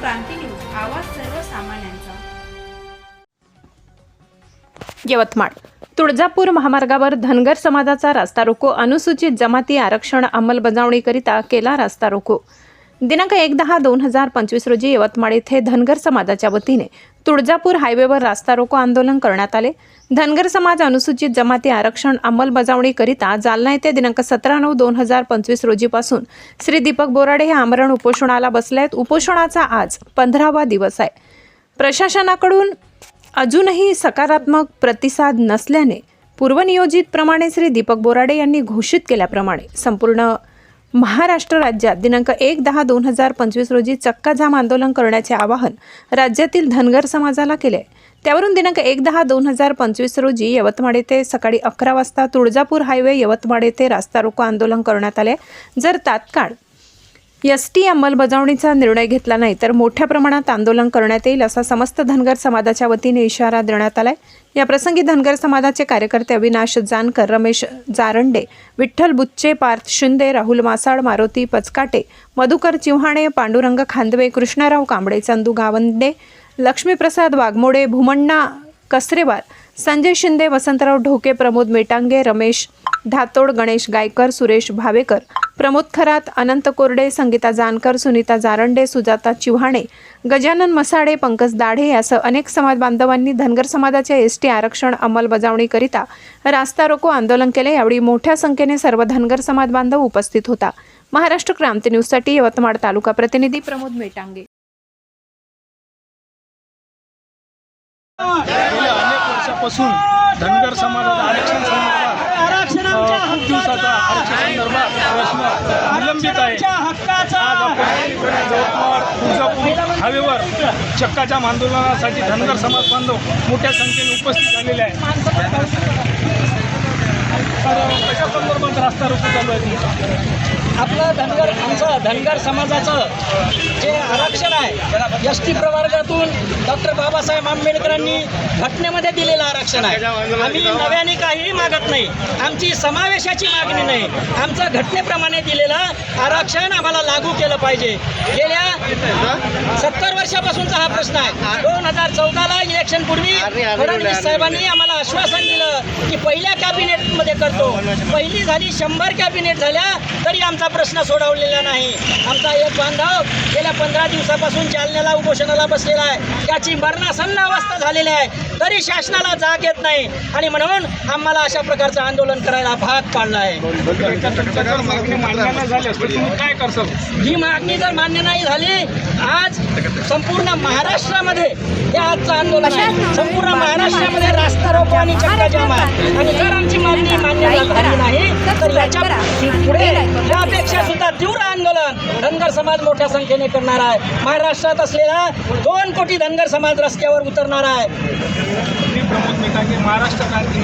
क्रांती news आवाज सर्वसामान्यांचा. यवतमाळ. तुळजापूर महामार्गावर धनगर समाजाचा रास्ता रोको अनुसूचित जमाती आरक्षण अंमलबजावणीकरिता केला रास्ता रोको. दिनांक एक दहा दोन हजार पंचवीस रोजी यवतमाळ येथे धनगर समाजाच्या वतीने तुळजापूर हायवेवर रास्ता रोको आंदोलन करण्यात आले. धनगर समाज अनुसूचित जमाती आरक्षण अंमलबजावणीकरिता जालना येथे दिनांक सतरा नऊ दोन हजार पंचवीस रोजीपासून श्री दीपक बोराडे हे आमरण उपोषणाला बसले आहेत उपोषणाचा आज पंधरावा दिवस आहे. प्रशासनाकडून अजूनही सकारात्मक प्रतिसाद नसल्याने पूर्वनियोजितप्रमाणे श्री दीपक बोराडे यांनी घोषित केल्याप्रमाणे संपूर्ण महाराष्ट्र राज्यात दिनांक एक दहा दोन हजार पंचवीस रोजी चक्काजाम आंदोलन करण्याचे आवाहन राज्यातील धनगर समाजाला केले. त्यावरून दिनांक एक दहा दोन हजार पंचवीस रोजी यवतमाळ येथे सकाळी अकरा वाजता तुळजापूर हायवे यवतमाळ येथे रास्ता रोको आंदोलन करण्यात आले. जर तात्काळ एस टी अंमलबजावणीचा निर्णय घेतला नाही तर मोठ्या प्रमाणात आंदोलन करण्यात येईल असा समस्त धनगर समाजाच्या वतीने इशारा देण्यात आलाय. या प्रसंगी धनगर समाजाचे कार्यकर्ते अविनाश जानकर रमेश जारंडे विठ्ठल बुच्चे पार्थ शिंदे राहुल मासाळ मारुती पचकाटे मधुकर चिव्हाणे पांडुरंग खांदवे कृष्णराव कांबळे चंदू गावंडे लक्ष्मीप्रसाद वाघमोडे भूमण्णा कसरेवार संजय शिंदे वसंतराव ढोके प्रमोद मेटांगे रमेश धातोड गणेश गायकर सुरेश भावेकर प्रमोद खरात अनंत कोरडे संगीता जानकर सुनीता जारंडे सुजाता चिव्हाणे गजानन मसाडे पंकज दाढे यासह अनेक समाज बांधवांनी धनगर समाजाच्या एस टी आरक्षण अंमलबजावणीकरिता रास्ता रोको आंदोलन केले. यावेळी मोठ्या संख्येने सर्व धनगर समाज बांधव उपस्थित होता. महाराष्ट्र क्रांती न्यूजसाठी यवतमाळ तालुका प्रतिनिधी प्रमोद मेटांगे. गेल्या अनेक वर्षापासून धनगर समाजाचा आरक्षण खूप दिवसाचा आरक्षण संदर्भात प्रश्न निलंबित आहे. आज आपण यवतमाळ तुळजापूर हायवेवर चक्काजाम आंदोलनासाठी धनगर समाज बांधव मोठ्या संख्येने उपस्थित झालेले आहे तर कशा संदर्भात रास्ता रोको चालू आहे तुमचा. आपलं धनगर आमचं धनगर समाजाचं जे आरक्षण आहे एस टी प्रवर्गातून डॉक्टर बाबासाहेब आंबेडकरांनी घटनेमध्ये दिलेलं आरक्षण आहे. आम्ही नव्याने काहीही मागत नाही. आमची समावेशाची मागणी नाही. आमचं घटनेप्रमाणे दिलेलं आरक्षण आम्हाला लागू केलं पाहिजे. गेल्या सत्तर वर्षापासूनचा हा प्रश्न आहे. दोन हजार चौदाला इलेक्शन पूर्वी फडणवीस साहेबांनी आम्हाला आश्वासन दिलं की पहिल्या कॅबिनेटमध्ये करतो. पहिली झाली शंभर कॅबिनेट झाल्या तरी आमचा प्रश्न सोडवलेला नाही. आमचा एक बांधव गेल्या पंधरा दिवसापासून जालन्याला उपोषणाला बसलेला आहे. त्याची मरणासन्न अवस्था झालेली आहे. तरी शासनाला जाग येत नाही. आणि म्हणून आम्हाला अशा प्रकारचं आंदोलन करायला भाग पाडला आहे. ही मागणी जर मान्य नाही झाली आज संपूर्ण महाराष्ट्रामध्ये हे आजचं आंदोलन आहे. संपूर्ण महाराष्ट्रामध्ये रास्ता रोको आणि चक्काजाम आहे आणि जर आमची मागणी मान्य झाली नाही तर याच्यापुढे यापेक्षा सुद्धा आंदोलन धनगर समाज मोठ्या संख्येने करणार आहे. महाराष्ट्रात असलेला दोन कोटी धनगर समाज रस्त्यावर उतरणार आहे. प्रमोद महाराष्ट्र क्रांती